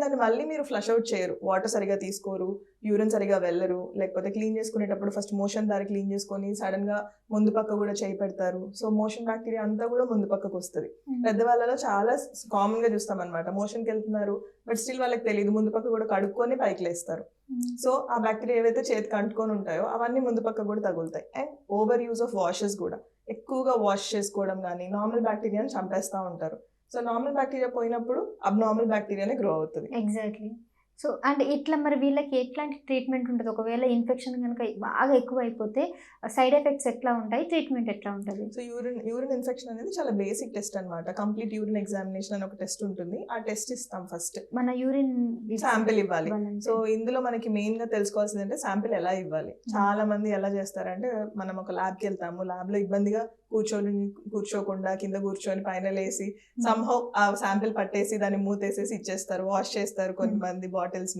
దాన్ని మళ్ళీ మీరు ఫ్లష్ అవుట్ చేయరు. వాటర్ సరిగా తీసుకోరు యూరిన్ సరిగా వెళ్ళరు. లేకపోతే క్లీన్ చేసుకునేటప్పుడు ఫస్ట్ మోషన్ దారి క్లీన్ చేసుకొని సడన్గా ముందు పక్క కూడా చేయి పెడతారు. సో మోషన్ బ్యాక్టీరియా అంతా కూడా ముందు పక్కకు వస్తుంది. పెద్దవాళ్ళలో చాలా కామన్గా చూస్తాం అనమాట మోషన్కి వెళ్తున్నారు బట్ స్టిల్ వాళ్ళకి తెలియదు. ముందు పక్క కూడా కడుక్కొని పైకి లేస్తారు. సో ఆ బ్యాక్టీరియా ఏవైతే చేతికి అంటుకొని ఉంటాయో అవన్నీ ముందు పక్క కూడా తగులుతాయి. And over use of washes కూడా. ఎక్కువగా వాష్ చేసుకోవడం కానీ నార్మల్ బ్యాక్టీరియాని చంపేస్తూ ఉంటారు. సో నార్మల్ బ్యాక్టీరియా పోయినప్పుడు అబ్నార్మల్ బ్యాక్టీరియానే గ్రో అవుతుంది. ఎగ్జాక్ట్లీ సో అండ్ ఇట్లా మరి వీళ్ళకి ఎట్లాంటి ట్రీట్మెంట్ ఉంటుంది? ఒకవేళ ఇన్ఫెక్షన్ కనుక బాగా ఎక్కువ అయిపోతే సైడ్ ఎఫెక్ట్స్ ఎట్లా ఉంటాయి? ట్రీట్మెంట్ ఎట్లా ఉంటుంది? సో యూరిన్ యూరిన్ ఇన్ఫెక్షన్ అనేది చాలా బేసిక్ టెస్ట్ అన్నమాట. కంప్లీట్ యూరిన్ ఎగ్జామినేషన్ అని ఒక టెస్ట్ ఉంటుంది. ఆ టెస్ట్ ఇస్తాం ఫస్ట్. మన యూరిన్ శాంపిల్ ఇవ్వాలి. సో ఇందులో మనకి మెయిన్గా తెలుసుకోవాల్సింది అంటే శాంపిల్ ఎలా ఇవ్వాలి? చాలా మంది ఎలా చేస్తారంటే మనం ఒక ల్యాబ్కి వెళ్తాము. ల్యాబ్లో ఇబ్బందిగా కూర్చొని కూర్చోకుండా కింద కూర్చొని పైన లేసి సంహౌ ఆ శాంపిల్ పట్టేసి దాన్ని మూతేసేసి ఇచ్చేస్తారు వాష్ చేస్తారు కొంతమంది బాటిల్స్ ని